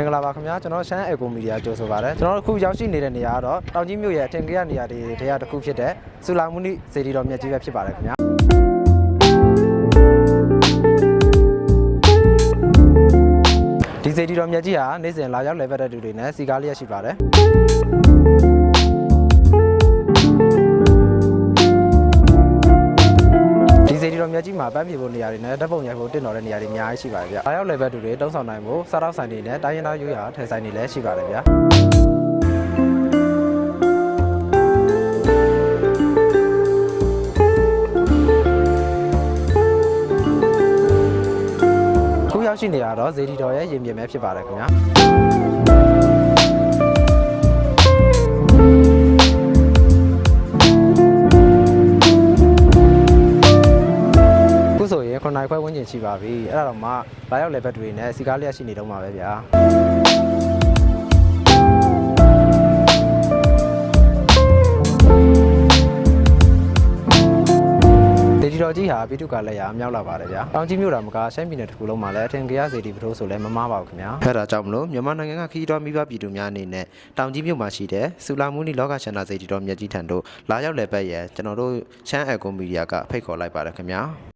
င်္ဂလာပါခင်ဗျာကျွန်တော်ရှမ်းအက်ကိုမီဒီယာကြိုဆိုပါရစေကျွန်တော်တို့အခုရောက်ရှိနေတဲ့နေရာကတော့တောင်ကြီးမြို့ရဲ့အထင်ကြီးရနေရာတွေတရာတစ်ခုဖြစ်တဲ့ဆူလာမုနိစေတီတော်မြတ်ကြီးပဲဖြစ်ပါတယ်ခင်ဗျာဒီစေတီတော်မြတ်ကြီးဟာနေ့စဉ်လာရောက်လည်ပတ်တဲ့သူတွေနဲ့စီကားလျက်ရှိပါတယ် တီတော်မြတ်ကြီးမှာပန်းပြေဖို့နေရာတွေနဲ့ဓာတ်ပုံရိုက်ဖို့တင့်တော်တဲ့နေရာတွေအများကြီးရှိပါတယ်ဗျာလာရောက်လည်ပတ်သူတွေတုံးဆောင်နိုင်ဖို့စားတော့ဆိုင်တွေနဲ့တိုင်းရင်းသားရိုးရာထည်ဆိုင်တွေလည်းရှိပါတယ်ဗျာခုရောက်ရှိနေရတော့ဇေဒီတော်ရဲ့ရင်ပြင်ပဲဖြစ်ပါတယ်ခင်ဗျာ 9နိုင်ခွဲဝန်းကျင်ရှိပါပြီအဲ့ဒါတော့မှလာရောက်လေဘက်တွေနဲ့စီကားလျက်ရှိနေတော့မှာပဲဗျာဒေဒီတော်ကြီးဟာပြည်သူကလည်းရအမြောက်လာပါတယ်ဗျာ။တောင်ကြီးမြို့တော်မကရှမ်းပြည်နယ်တစ်ခုလုံးမှာလည်းအထင်ကြီးရစေတီပထိုးဆိုလည်းမမားပါဘူးခင်ဗျာ။အဲ့ဒါကြောင့်မလို့မြန်မာနိုင်ငံကခီးတော်မိဘပြည်သူများအနေနဲ့တောင်ကြီးမြို့မှာရှိတဲ့စူလာမူနီလောကချန္တာစေတီတော်မြတ်ကြီးထံတို့လာရောက်လည်ပတ်ရန်ကျွန်တော်တို့ရှမ်းအက်ကွန်မီဒီယာကဖိတ်ခေါ်လိုက်ပါတယ်ခင်ဗျာ။